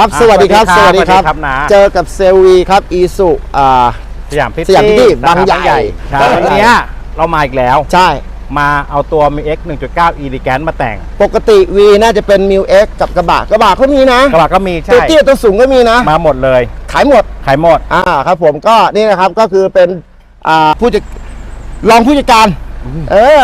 ครับอะสวัสดีครับสสวัวัสสดีดีคครัรับบครับ นะเจอกับเซลวีครับอีสุอ่า สยามพิตสยามพิตตี้ตี้บางใหญ่ใช่บางใหญ่วันเนี้ยเรามาอีกแล้ว ใช่ มาเอาตัวมี X 1.9 e l e g a n t มาแต่งปกติวีน่าจะเป็นมิวเอ็กกับกระบะกระบะก็มีนะ กระบะก็มีตัวใช่เตี้ยตัวสูงก็มีนะ มาหมดเลย ขายหมด ขายหมด อ่าครับผมก็นี่นะครับก็คือเป็นอ่าผู้จัดรองผู้จัดการ เออ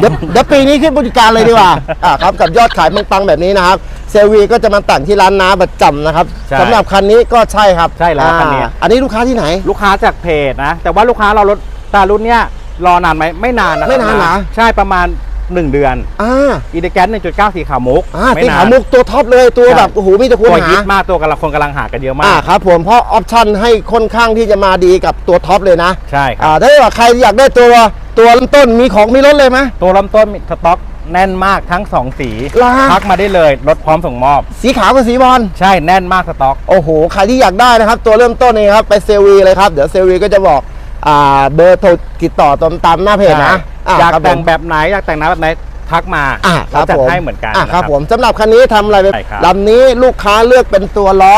เดี๋ยวเดี๋ยวปีนี้ขึ้นผู้จัดการเลยดีกว่าอ่าครับกับยอดขายปังๆแบบนี้นะครับเซลวีก็จะมาแต่งที่ร้านน้าประจำนะครับใช่สำหรับคันนี้ก็ใช่ครับใช่แล้วคันนี้ อ่าอันนี้ลูกค้าที่ไหน ลูกค้าจากเพจนะ แต่ว่าลูกค้าเรารถแต่รุ่นเนี้ยรอนานไหมไม่นานนะไม่นานนะใช่ประมาณ 1 เดือนอ่า e l e g a n t 1.9สีขาวมุกอ่าไม่ที่นาขานมุกตัวท็อปเลยตัวใช่ แบบโอ้โหมีแต่คนตัวหาฮิตมากตัวกำลังคนกำลังหากันเยอะมาอ่าก ครับผมเพราะออปชั่นให้ค่อนข้างที่จะมาดีกับตัวท็อปเลยนะใช่คอ่ารับถ้าว่าใครอยากได้ตัวตัวเริ่มต้นมีของมีรถเลยไหม ตัวเริ่มต้นมีสต็อกแน่นมากทั้ง 2 สีเหรอฮะ ทักมาได้เลยรถพร้อมส่งมอบ สีขาวกับสีบอล ใช่แน่นมากสต็อก โอ้โห ใครที่อยากได้นะครับ ตัวเริ่มต้นนี่ครับ ไปเซลวีเลยครับ เดี๋ยวเซลวีก็จะบอก อ่า เบอร์โทรติดต่อตามตามหน้าเพจนะะ อยากครับแต่งผมแบบไหนอยากแต่งหน้าแบบไหนทักมาอ่าคเรารับจัดผมให้เหมือนกันอะนะครับผมสำหรับคันนี้ทำอะไรไปใช่ครับลำนี้ลูกค้าเลือกเป็นตัวล้อ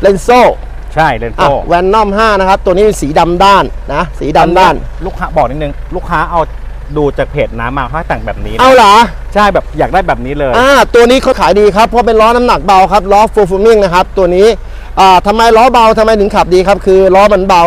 เลนโซ่ใช่เลนอะโซ่แวนนอม5นะครับ ตัวนี้เป็นสีดำด้านนะ สีดำด้าน ลูกค้าบอกนิดนึง ลูกค้าเอาดูจากเพจน้ำมาเขาให้แต่งแบบนี้นะเอาเหรอ ใช่แบบอยากได้แบบนี้เลยอ่าตัวนี้เขาขายดีครับ เพราะเป็นล้อน้ำหนักเบาครับล้อฟูลฟูมิ่งนะครับ ตัวนี้อ่าทำไมล้อเบาทำไมถึงขับดีครับ คือล้อมันเบา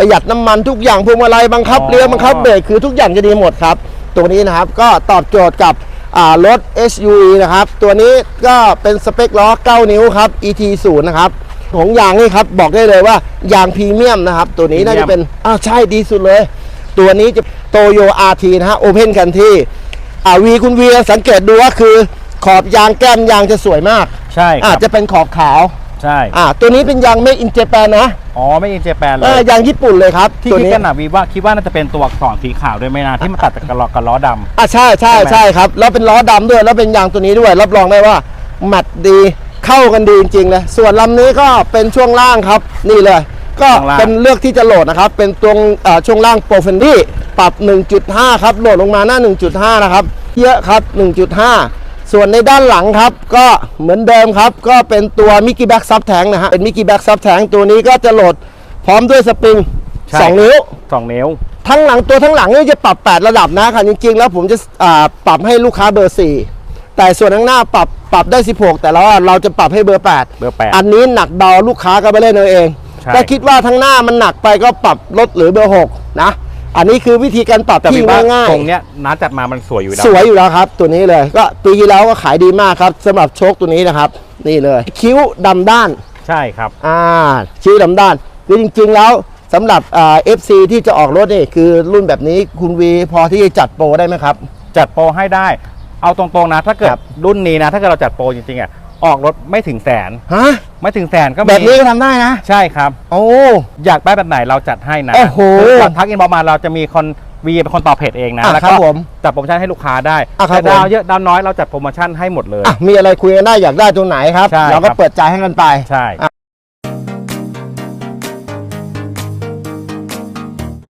ประหยัดน้ำมันทุกอย่างพวงมาลัยบังคับอ๋อเลี้ยวบังคับเบรกคือทุกอย่างจะดีหมดครับ ตัวนี้นะครับก็ตอบโจทย์กับอ่ารถ SUV นะครับ ตัวนี้ก็เป็นสเปคล้อ 9 นิ้วครับ ET 0นะครับของยางนี่ครับบอกได้เลยว่ายางพรีเมียมนะครับ ตัวนี้น่าจะเป็นอ้าวใช่ดีสุดเลย ตัวนี้จะโตโย RT นะฮะโอเพนกันที่อ่าวีคุณวีสังเกตดูว่าคือขอบยางแก้มยางจะสวยมาก ใช่คอ่ารับจะเป็นขอบขาว ใช่อ่าตัวนี้เป็นยาง Made in Japan นะอ๋อไม่อินเจแปนเลเอ่ายยางญี่ปุ่นเลยครับที่ตัวคิดนี้กันนะวีว่าคิดว่าน่าจะเป็นตัวอักษรสีขาวด้วยไหมนะที่มันตัดจากกระล้อกับล้อดำ อะใช่ใช่ใช่ไหม ใช่ครับแล้วเป็นล้อดำด้วยแล้วเป็นยางตัวนี้ด้วยรับรองได้ว่าแมทดีเข้ากันดีจริงๆเลยส่วนลำนี้ก็เป็นช่วงล่างครับนี่เลย ก็ช่วงล่าง เป็นเลือกที่จะโหลดนะครับ เป็นตัวเอ่อช่วงล่างโปรเฟนดี้ปรับ 1.5 ครับโหลดลงมาหน้า 1.5 นะครับ เยอะครับ 1.5 ส่วนในด้านหลังครับก็เหมือนเดิมครับ ก็เป็นตัวมิกกี้แบ็กซับแทงนะฮะเป็นมิกกี้แบ็กซับแทงตัวนี้ก็จะโหลดพร้อมด้วยสปริงใช่2นิ้ว สองนิ้ว ทั้งหลังตัวทั้งหลังนี่จะปรับ 8 ระดับนะครับจริงๆ แล้วผมจะอ่าปรับให้ลูกค้าเบอร์ 4 แต่ส่วนข้างหน้าปรับปรับได้ 16 แต่เราเราจะปรับให้เบอร์ 8 เบอร์แปดอันนี้หนักเบาลูกค้าก็ไปเล่นเอาเอง ใช่ ถ้าคิดว่าทั้งหน้ามันหนักไปก็ปรับลดหรือเบอร์ 6 นะ อันนี้คือวิธีการปรับแต่ที่วีว่าง่ายตรงเนี้ยน้าจัดมามันสวยอยู่นะๆสวยอยู่แล้วครับ ตัวนี้เลยก็ปีที่แล้วก็ขายดีมากครับสำหรับโชคตัวนี้นะครับ นี่เลย คิ้วดำด้านใช่ครับ อ่าชื่อดำด้านคือจริง ๆ แล้วสำหรับอ่า FC ที่จะออกรถนี่คือรุ่นแบบนี้คุณวีพอที่จะจัดโปรได้ไหมครับ จัดโปรให้ได้ เอาตรงๆนะ ถ้าเกิดครับรุ่นนี้นะ ถ้าเกิดเราจัดโปรจริงๆอะออกรถไม่ถึงแสนฮะ ไม่ถึงแสนก็มีแบบนี้ก็ทำได้นะ ใช่ครับ โอ้ อยากได้แบบไหนเราจัดให้นะโอ้โหก่อนทักอินบอกมาเราจะมีคนวีเป็นคนตอบเพจเองนะ อะแล้วครัก็บผมจัดโปรโมชั่นให้ลูกค้าได้อะครับแต่ดาวผม เยอะดาวน้อยเราจัดโปรโมชั่นให้หมดเลย อะมีอะไรคุยกันได้อยากได้ตัวไหนครับ ใช่เราก็ครับ เปิดใจให้กันไป ใช่ อะ